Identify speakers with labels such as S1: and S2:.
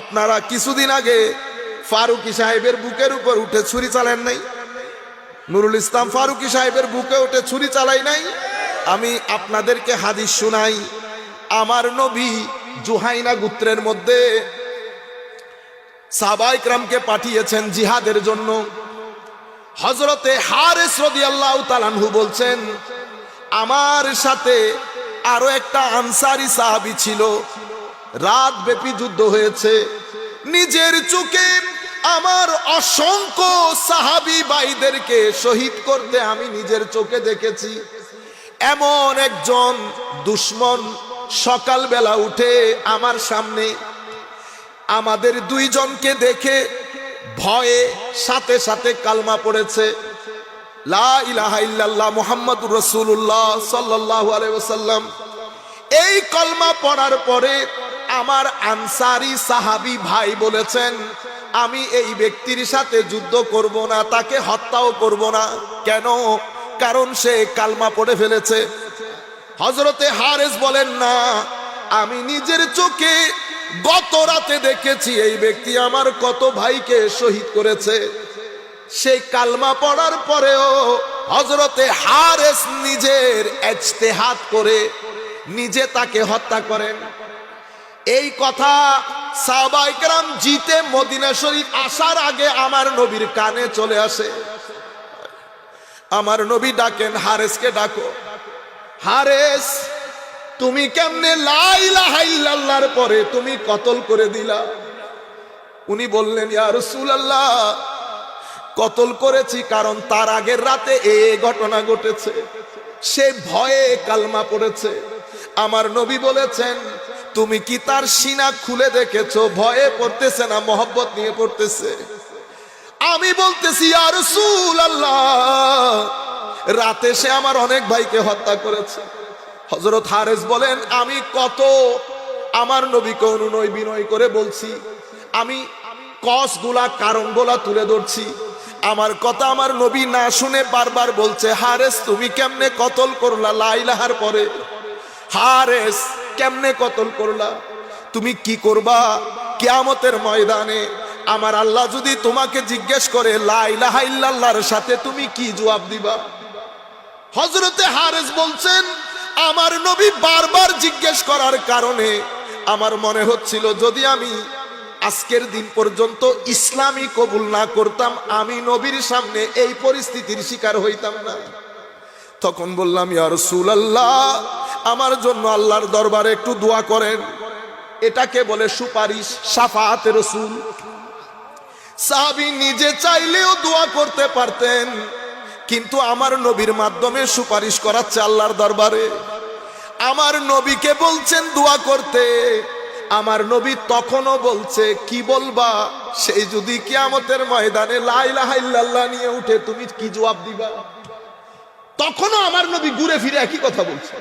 S1: আপনারা কিছুদিন আগে ফারুকি সাহেবের বুকের উপর উঠে ছুরি চালেন নাই? নুরুল ইসলাম ফারুকি সাহেবের বুকে উঠে ছুরি চালাই নাই? আমি আপনাদেরকে হাদিস শোনাই। আমার নবী জুহাইনা গোত্রের মধ্যে সাবাইকরামকে পাঠিয়েছেন জিহাদের জন্য। হজরতে হারে হারেস আল্লাহ তালানহু বলছেন, আমার সাথে আরও একটা আনসারি সাহাবি ছিল। রাত ব্যাপী যুদ্ধ হয়েছে। নিজের চোখে আমার অসংখ্য সাহাবি ভাইদেরকে শহীদ করতে আমি নিজের চোখে দেখেছি। এমন একজন দুশ্মন সকালবেলা উঠে আমার সামনে আমাদের দুইজনকে দেখে ভয়ে সাথে সাথে কালমা পড়েছে। লা ইলাহা ইল্লাল্লাহ মুহাম্মাদুর রাসূলুল্লাহ এই কলমা পড়ার পরে আমার আনসারি সাহাবী ভাই বলেছেন, আমি এই ব্যক্তির সাথে যুদ্ধ করব না, তাকে হত্যাও করব না। কেন? কারণ সে কালমা পড়ে ফেলেছে। হজরতে হারেস বলেন, না, আমি নিজের চোখে গত রাতে দেখেছি এই ব্যক্তি আমার কত ভাইকে শহীদ করেছে। সেই কালমা পড়ার পরেও হজরতে হারেস নিজের এজতেহাত করে নিজে তাকে হত্যা করেন। এই কথা সাহবাইকরাম জিতে মদিনা শরীফ আসার আগে আমার নবীর কানে চলে আসে। আমার নবী ডাকেন, হারেসকে ডাকো। হারেস, তুমি কেমনে লাইলাহাইল্লাহর পরে তুমি কতল করে দিলা? উনি বললেন, ইয়া রাসূলুল্লাহ, কতল করেছি কারণ তার আগের রাতে এ ঘটনা ঘটেছে। সে ভয়ে কালমা পড়েছে। আমার নবী বলেছেন তুমি কি তার সিনা খুলে দেখেছ? ভয়ে পড়তেছে না, মহব্বত নিয়ে পড়তেছে। আমি বলতেছি আর রসুল আল্লাহ রাতে সে আমার অনেক ভাইকে হত্যা করেছে। হজরত হারেস বলেন, আমি কত আমার নবীকে অনুনয় বিনয় করে বলছি, আমি কসগুলা কারণগুলা তুলে ধরছি। আমার কথা আমার নবী না শুনে বারবার বলছে, হারেস, তুমি কেমনে কতল করলা লাইলাহার পরে? হারেস কেমনে কতল করলা? তুমি কি করবা? কিয়ামতের ময়দানে আমার আল্লাহ যদি তোমাকে জিজ্ঞেস করে লাইলাহা ইল্লাল্লাহর সাথে তুমি কি জবাব দিবা? হজরতে হারেস বলছেন, আমার নবী বারবার জিজ্ঞেস করার কারণে আমার মনে হচ্ছিল, যদি আমি আজকের দিন পর্যন্ত ইসলামী কবুল না করতাম, আমি নবীর সামনে এই পরিস্থিতির শিকার হইতাম না। তখন বললাম, ইয়া রাসূলুল্লাহ আমার জন্য আল্লাহর দরবারে একটু দোয়া করেন। এটাকে বলে সুপারিশ সাফাতে রসুল। সাহাবী নিজে চাইলেও দোয়া করতে পারতেন, কিন্তু আমার নবীর মাধ্যমে সুপারিশ করাচ্ছে আল্লাহর দরবারে। আমার নবীকে বলছেন দোয়া করতে, আমার নবী তখনও বলছে, কি বলবা? সেই যদি কিয়ামতের ময়দানে লাইলাহা ইল্লাল্লাহ নিয়ে উঠে তুমি কি জবাব দিবা? তখনও আমার নবী ঘুরে ফিরে একই কথা বলছে।